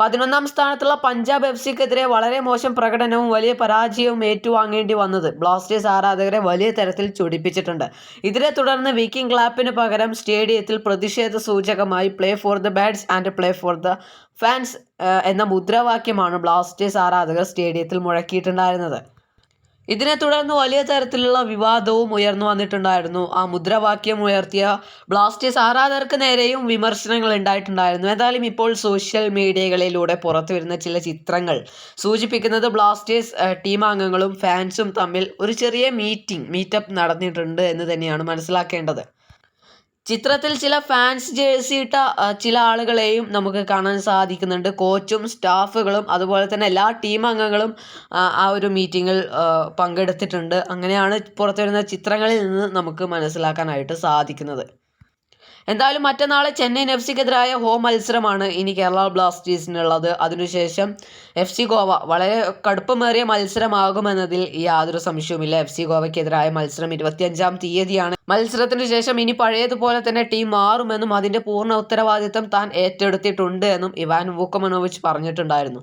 പതിനൊന്നാം സ്ഥാനത്തുള്ള പഞ്ചാബ് എഫ് സിക്കെതിരെ വളരെ മോശം പ്രകടനവും വലിയ പരാജയവും ഏറ്റുവാങ്ങേണ്ടി വന്നത് ബ്ലാസ്റ്റേഴ്സ് ആരാധകരെ വലിയ തരത്തിൽ ചൊടിപ്പിച്ചിട്ടുണ്ട്. ഇതിനെ തുടർന്ന് വിക്കിംഗ് ക്ലാപ്പിന് പകരം സ്റ്റേഡിയത്തിൽ പ്രതിഷേധ സൂചകമായി play for the badge and play for the fans എന്ന മുദ്രാവാക്യമാണ് ബ്ലാസ്റ്റേഴ്സ് ആരാധകർ സ്റ്റേഡിയത്തിൽ മുഴക്കിയിട്ടുണ്ടായിരുന്നത്. ഇതിനെ തുടർന്ന് വലിയ തരത്തിലുള്ള വിവാദവും ഉയർന്നു വന്നിട്ടുണ്ടായിരുന്നു. ആ മുദ്രാവാക്യം ഉയർത്തിയ ബ്ലാസ്റ്റേഴ്സ് ആരാധകർക്ക് നേരെയും വിമർശനങ്ങൾ ഉണ്ടായിട്ടുണ്ടായിരുന്നു. എന്തായാലും ഇപ്പോൾ സോഷ്യൽ മീഡിയകളിലൂടെ പുറത്തു വരുന്ന ചില ചിത്രങ്ങൾ സൂചിപ്പിക്കുന്നത് ബ്ലാസ്റ്റേഴ്സ് ടീം അംഗങ്ങളും ഫാൻസും തമ്മിൽ ഒരു ചെറിയ മീറ്റിംഗ് മീറ്റപ്പ് നടന്നിട്ടുണ്ട് എന്ന് തന്നെയാണ് മനസ്സിലാക്കേണ്ടത്. ചിത്രത്തിൽ ചില ഫാൻസ് ജേഴ്സി ഇട്ട ചില ആളുകളെയും നമുക്ക് കാണാൻ സാധിക്കുന്നുണ്ട്. കോച്ചും സ്റ്റാഫുകളും അതുപോലെ തന്നെ എല്ലാ ടീം അംഗങ്ങളും ആ, ഒരു മീറ്റിങ്ങിൽ പങ്കെടുത്തിട്ടുണ്ട്. അങ്ങനെയാണ് പുറത്തു വരുന്ന ചിത്രങ്ങളിൽ നിന്ന് നമുക്ക് മനസ്സിലാക്കാനായിട്ട് സാധിക്കുന്നത്. എന്തായാലും മറ്റന്നാളെ ചെന്നൈയിൻ എഫ് സിക്കെതിരായ ഹോം മത്സരമാണ് ഇനി കേരള ബ്ലാസ്റ്റേഴ്സിനുള്ളത്. അതിനുശേഷം എഫ് സി ഗോവ വളരെ കടുപ്പമേറിയ മത്സരമാകുമെന്നതിൽ യാതൊരു സംശയവുമില്ല. എഫ് സി ഗോവയ്ക്കെതിരായ മത്സരം ഇരുപത്തിയഞ്ചാം തീയതിയാണ്. മത്സരത്തിന് ശേഷം ഇനി പഴയതുപോലെ തന്നെ ടീം മാറുമെന്നും അതിന്റെ പൂർണ ഉത്തരവാദിത്തം താൻ ഏറ്റെടുത്തിട്ടുണ്ട് എന്നും ഇവാൻ വൂക്കമനോവിച്ച് പറഞ്ഞിട്ടുണ്ടായിരുന്നു.